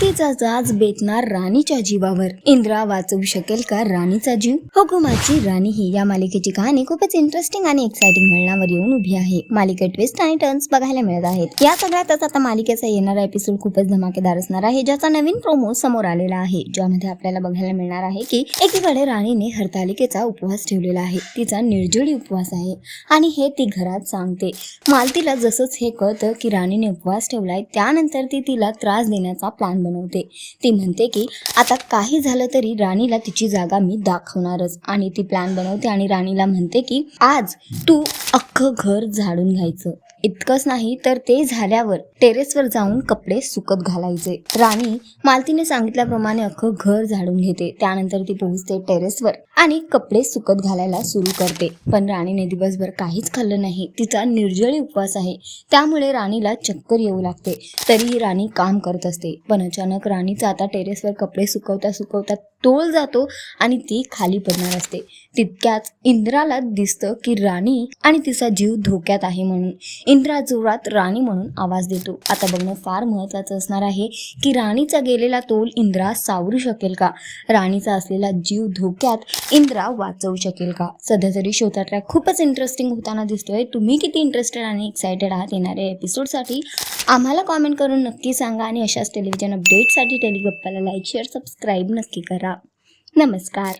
तिचा जाज बेतणार राणीच्या जीवावर. इंद्रा वाचवू शकेल का राणीचा जीव? हुकुमाची राणी ही या मालिकेची कहाणी खूपच इंटरेस्टिंग आणि एक्साइटिंग वळणावर येऊन उभी आहे. मालिकेत ट्विस्ट आणि टर्न्स बघायला मिळत आहेत. या सगळ्यातच आता मालिकेचा येणारा एपिसोड खूपच धमाकेदार असणार आहे ज्याचा नवीन प्रोमो समोर आलेला आहे. ज्यामध्ये आपल्याला बघायला मिळणार आहे की एकीकडे राणीने हरतालिकेचा उपवास ठेवलेला आहे. तिचा निर्जळी उपवास आहे आणि हे ती घरात सांगते. मालतीला जसंच हे कळतं की राणीने उपवास ठेवलाय त्यानंतर ती तिला त्रास देण्याचा प्लॅन बनवते. ती म्हणते की आता काही झालं तरी राणीला तिची जागा मी दाखवणारच आणि ती प्लॅन बनवते आणि राणीला म्हणते की आज तू अख्खं घर झाडून घ्यायचं. इतकंच नाही तर ते झाल्यावर टेरेसवर जाऊन कपडे सुकत घालायचे. राणी मालतीने सांगितल्याप्रमाणे अख्खं घर झाडून घेते. त्यानंतर ती पोहोचते टेरेसवर आणि कपडे सुकत घालायला सुरू करते. पण राणीने दिवसभर काहीच खाल्लं नाही. तिचा निर्जळी उपवास आहे. त्यामुळे राणीला चक्कर येऊ लागते. तरीही राणी काम करत असते. पण अचानक राणीचा आता टेरेसवर कपडे सुकवता सुकवता तोल जातो आणि ती खाली पडणार असते. तितक्याच इंद्राला दिसतं की राणी आणि तिचा जीव धोक्यात आहे म्हणून. इंद्रा जोरात राणी म्हणून आवाज देतो. आता बघणं फार महत्त्वाचं असणार आहे की राणीचा गेलेला तोल इंद्रा सावरू शकेल का? राणीचा असलेला जीव धोक्यात इंद्रा वाचवू शकेल का? सध्या तरी शोचा ट्रॅक खूपच इंटरेस्टिंग होताना दिसतोय. तुम्ही किती इंटरेस्टेड आणि एक्सायटेड आहात येणाऱ्या एपिसोडसाठी आम्हाला कॉमेंट करून नक्की सांगा आणि अशाच टेलिव्हिजन अपडेटसाठी टेलिगप्पाला लाईक शेअर सबस्क्राईब नक्की करा. नमस्कार.